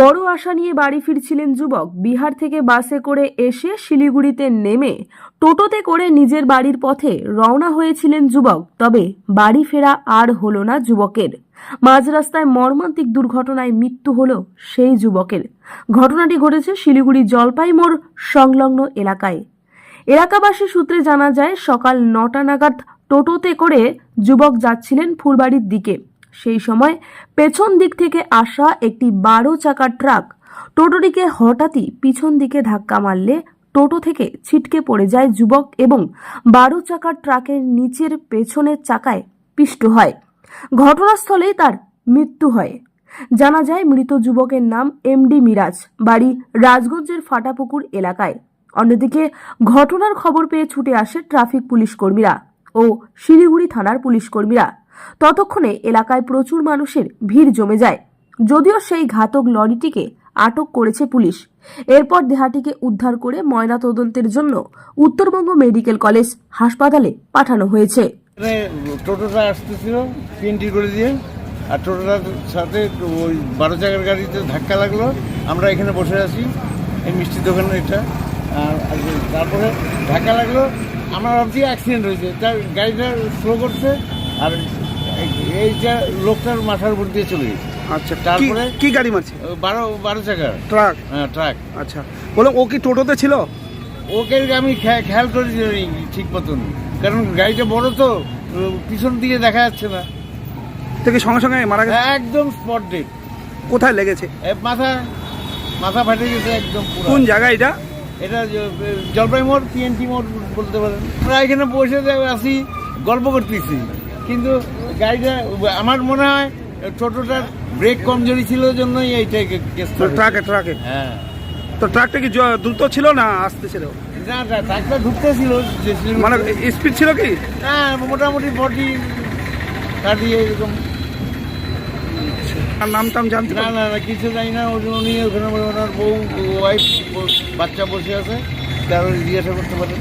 বড় আশা নিয়ে বাড়ি ফিরছিলেন যুবক। বিহার থেকে বাসে করে এসে শিলিগুড়িতে নেমে টোটোতে করে নিজের বাড়ির পথে রওনা হয়েছিলেন যুবক। তবে বাড়ি ফেরা আর হলো না যুবকের। মাঝ রাস্তায় মর্মান্তিক দুর্ঘটনায় মৃত্যু হল সেই যুবকের। ঘটনাটি ঘটেছে শিলিগুড়ি জলপাই মোড় সংলগ্ন এলাকায়। এলাকাবাসী সূত্রে জানা যায়, সকাল নটা নাগাদ টোটোতে করে যুবক যাচ্ছিলেন ফুলবাড়ির দিকে। সেই সময় পেছন দিক থেকে আসা একটি বারো চাকার ট্রাক টোটোটিকে হঠাৎই পিছন দিকে ধাক্কা মারলে টোটো থেকে ছিটকে পড়ে যায় যুবক এবং বারো চাকার ট্রাকের নিচের পেছনের চাকায় পিষ্ট হয়। ঘটনাস্থলেই তার মৃত্যু হয়। জানা যায় মৃত যুবকের নাম এমডি মিরাজ, বাড়ি রাজগঞ্জের ফাটাপুকুর এলাকায়। অন্যদিকে ঘটনার খবর পেয়ে ছুটে আসে ট্রাফিক পুলিশ কর্মীরা ও শিলিগুড়ি থানার পুলিশ কর্মীরা। ততক্ষণে এলাকায় প্রচুর মানুষের ভিড় জমে যায়। যদিও সেই ঘাতক লরিটিকে আটক করেছে পুলিশ। এরপর দেহাটিকে উদ্ধার করে ময়না তদন্তের জন্য উত্তরবঙ্গ মেডিকেল কলেজ হাসপাতালে পাঠানো হয়েছে। টোটোটা আসতেছিল করে দিয়ে। আর টোটোটার সাথে ওই বারো চাকার গাড়িতে ধাক্কা লাগল। আমরা এখানে বসে আছি, এই মিষ্টির দোকানে এটা। আর তারপরে ধাক্কা লাগল। আমার ভাবছি অ্যাক্সিডেন্ট হয়েছে। তার গাড়িটা স্লো করছে, আর এই- এইটা লোকটার মাথার উপর দিয়ে চলে গেছে। আচ্ছা তারপরে? কি- গাড়ি মারছে? বারো বারো চাকার। ট্রাক? হ্যাঁ ট্রাক। আচ্ছা বললাম ও কি টোটোতে ছিল? ওকে আমি খেয়াল করি ঠিক মতন। কারণ গাড়িটা বড় তো পিছন দিকে দেখা যাচ্ছে না। থেকে সঙ্গে সঙ্গে মারা গেছে? একদম স্পট ডেট। কোথায় লেগেছে? মাথা মাথা ফাটে গেছে একদম কোন জায়গা এটা? এটা জলপাই মোড় পিএনটি মোড় বলতে পারেন। আমরা এখানে বসে যে আসি গল্প করতেছি। কিন্তু গাড়িটা আমার মনে হয় টোটোটার ব্রেক কমজোরি ছিল জন্যই এইটা কেস ট্রাকে ট্রাকে হ্যাঁ। তো ট্রাকটা কি দ্রুত ছিল না আসতে ছিল না না, ট্রাকটা ঢুকতেছিল যে শিলিগুড়ি- মানে স্পিড ছিল কি? হ্যাঁ মোটামুটি ফর্টি থার্টি এরকম। আর নাম টাম জানতে না না না কিছু জানি না ওই উনি ওখানে ওনার বউ ওয়াইফ বাচ্চা বসে আছে তার জিজ্ঞাসা করতে পারেন।